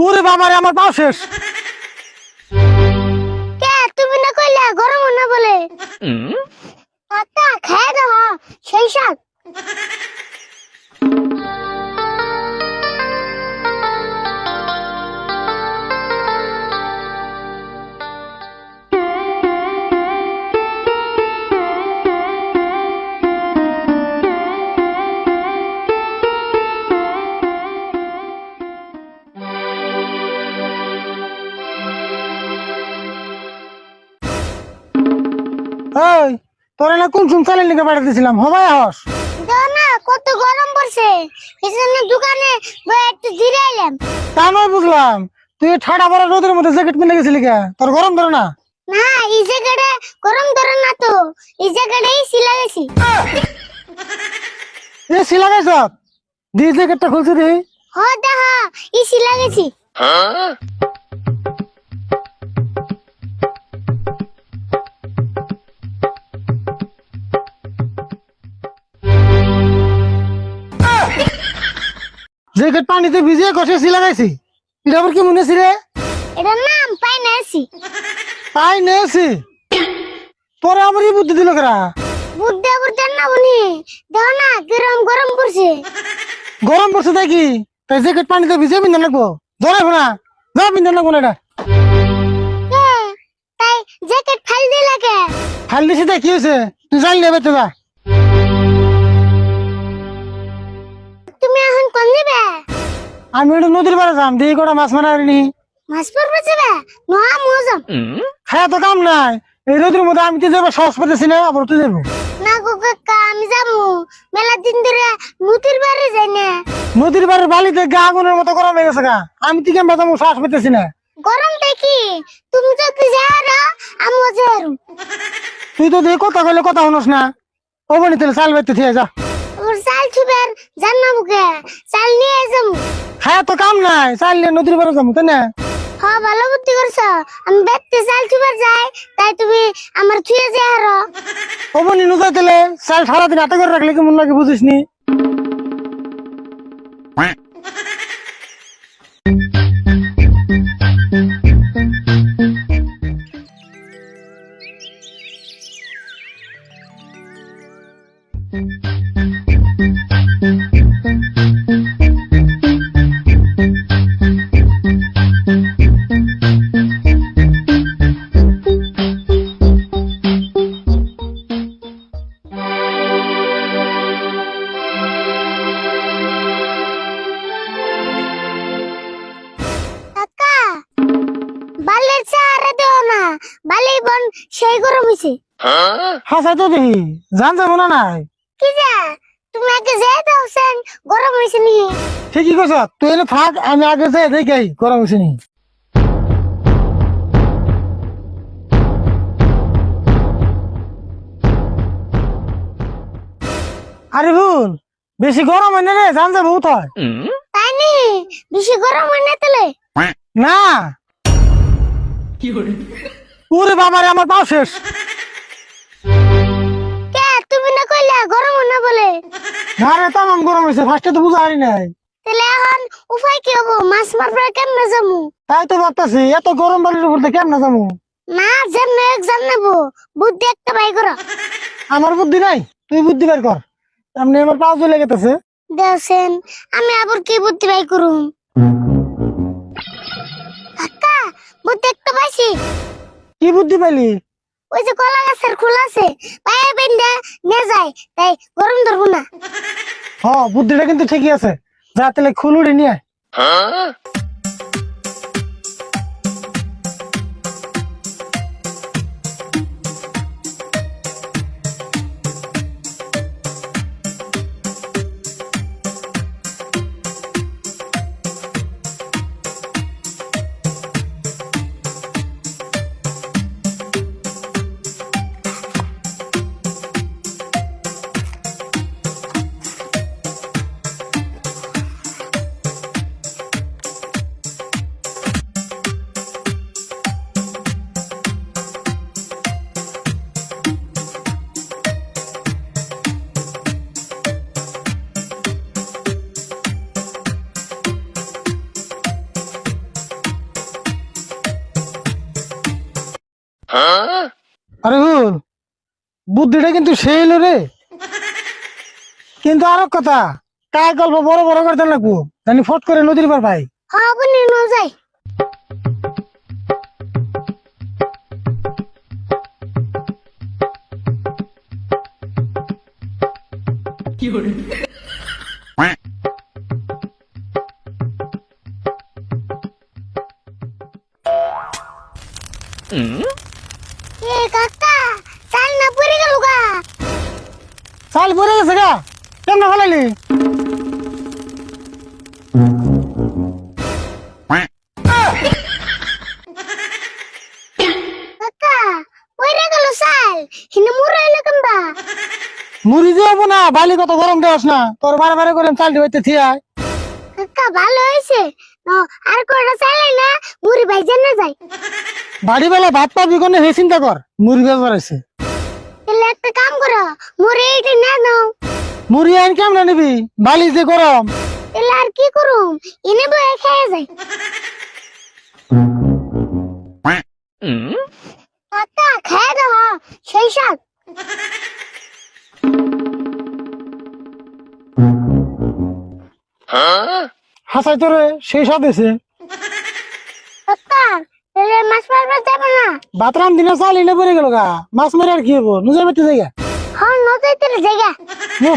ওরে বাবারে আমার পাও শেষ। কে তুমি না কইলা গরম না বলে? আত্তা খায় দাও সেই সাত তোরা না কোন চুম চালের লিখে পাঠিয়ে দিয়েছিলাম হবাই হস। না কত গরম পড়ছে। এজন্য দোকানে একটু জিরে এলাম তা নয় বুঝলাম। তুই ঠাডা পড়া রোদের মধ্যে জ্যাকেট কিনে গেছিলি কে? তোর গরম ধরে না? না এই জায়গাটা গরম ধরে না তো। এই জায়গাটাই সিলা গেছি। এ সিলা গাইছ দি জ্যাকেটটা খুলছি দি হ দেখা। এই সিলা গেছি। জ্যাকেট পানিতে ভিজিয়ে কষে সিলা গাইছি এটা আবার কি মনে রে? এটার নাম পাই না আছি তাই নেছি তোরে আমার এই বুদ্ধি দিল কেরা? বুদ্ধা বুদ্ধা না বনি দেখো না গরম গরম পড়ছে। গরম পড়ছে তাই কি? তাই জ্যাকেট পানিতে ভিজিয়ে পিন্ধে রাখব ধরে না যা পিন্ধে রাখব না এটা। কে? তাই জ্যাকেট ফাল দিয়ে লাগে। খাল দিছি তাই কি হয়েছে তুই জানলি এবার তো যা। আমি এটা নদীর পাড়ে যাম দিয়ে কটা মাছ মারা নি মাছ পড়বে যাবে নয়া মজম খায়া তো কাম নাই। এই রোদের মধ্যে আমি তো যাব? সাহস পেতেছি না আবার তুই যাব? না গো কাকা আমি যাব। মেলা দিন ধরে নদীর বাড়ি যাই না। নদীর পাড়ের বালিতে গা আগুনের মতো গরম হয়ে গেছে গা। আমি তো কেমন যাব সাহস পেতেছি না। গরম দেখি। তুমি যদি যাও আমিও যাই। তুই তো দিয়ে কথা কইলে কথা শুনোস না। ও বনি তাহলে চাল বাইতে থেকে যা। ওর চাল ছুবের জান না বুকে চাল নিয়ে যাব। খায়া তো কাম নাই নিয়ে নদীর পাড়ে যাব তাই না? হ্যাঁ ভালো বুদ্ধি করছ। আমি বেতে চাল ছুবের যাই তাই তুমি আমার ছুঁয়ে আরও। ও বনি নুজাই তাহলে চাল সারাদিন হাতে করে রাখলে কেমন লাগে বুঝিস নি কাকা বালের চারা দেও না বালি বন সেই গরম হয়েছে হাসাই তো দেখি। জান যাব না নাই। কি যা? তুমি আগে যাই দাও সেন গরম হয়েছে নি। ঠিকই কইছ তুই এনে থাক আমি আগে যাই দেখি গরম হয়েছে নি। আরে ভুল বেশি গরম হয় না রে জান যাব হয়। তাই নি? বেশি গরম হয় না তাহলে? না। ওরে বাবারে আমার পাও শেষ। কে তুমি না কইলা গরম না বলে? না রে তামাম গরম ফার্স্টে তো বুঝা নাই। তাহলে এখন উপায় কি হব? মাছ মারবার কেমনে যাব? তাই তো ভাবতেছি এত গরম বাড়ির উপর দিয়ে কেমন যাব? না যেমন এক্সাম নেব। বুদ্ধি একটা বাই করো। আমার বুদ্ধি নাই? তুই বুদ্ধি বের কর। এমনি আমার পাও চলে গেতেছে। দেওসেন আমি আবার কি বুদ্ধি বাই করুম? বুদ্ধি একটা পাইছি। কি বুদ্ধি পাইলি? ওই যে কলা গাছের খোলা আছে পায়ে বেন্দা নিয়ে যায় তাই গরম ধরবো না। হ বুদ্ধিটা কিন্তু ঠিকই আছে। যা তাহলে খুলুড়ি নিয়ে আরে বুদ্ধিটা কিন্তু সেই হলো রে। কিন্তু আরও কথা কায় গল্প বড় বড় করতে লাগবো? জানি ফট করে নদীর পার ভাই হ্যাঁ বনি ন চাল পরে গেছে গা। কেমন ফেলাইলি মুড়ে হব না বালি কত গরম দেওয়াস না। তোর বারে বারে করে চাল দিবাইতে থিয়ায় কাকা ভালো হয়েছে। ন, আর কটা চালাই না মুড়ি ভাইজান না যায়। বাড়ি বেলা ভাত পাবি কোনে হে চিন্তা কর মুড়ি বেজার আছে তাহলে একটা কাম করো মুড়ি এইটা না নাও। মুড়ি আইন কেমন নিবি? বালি যে গরম। তাহলে আর কি করুম? এনে বয়ে খেয়ে যায় কাকা খেয়ে দাও হ্যাঁ, সেই সব হাসাই তোরে সেই সব এসে কাকা তাহলে মাছ মারবার যাবে না। বাতরাম দিনে চাল এনে পড়ে গেল গা। মাছ মেরে আর কি হব নিজের বেতে জায়গা হ্যাঁ নজর জায়গা নো।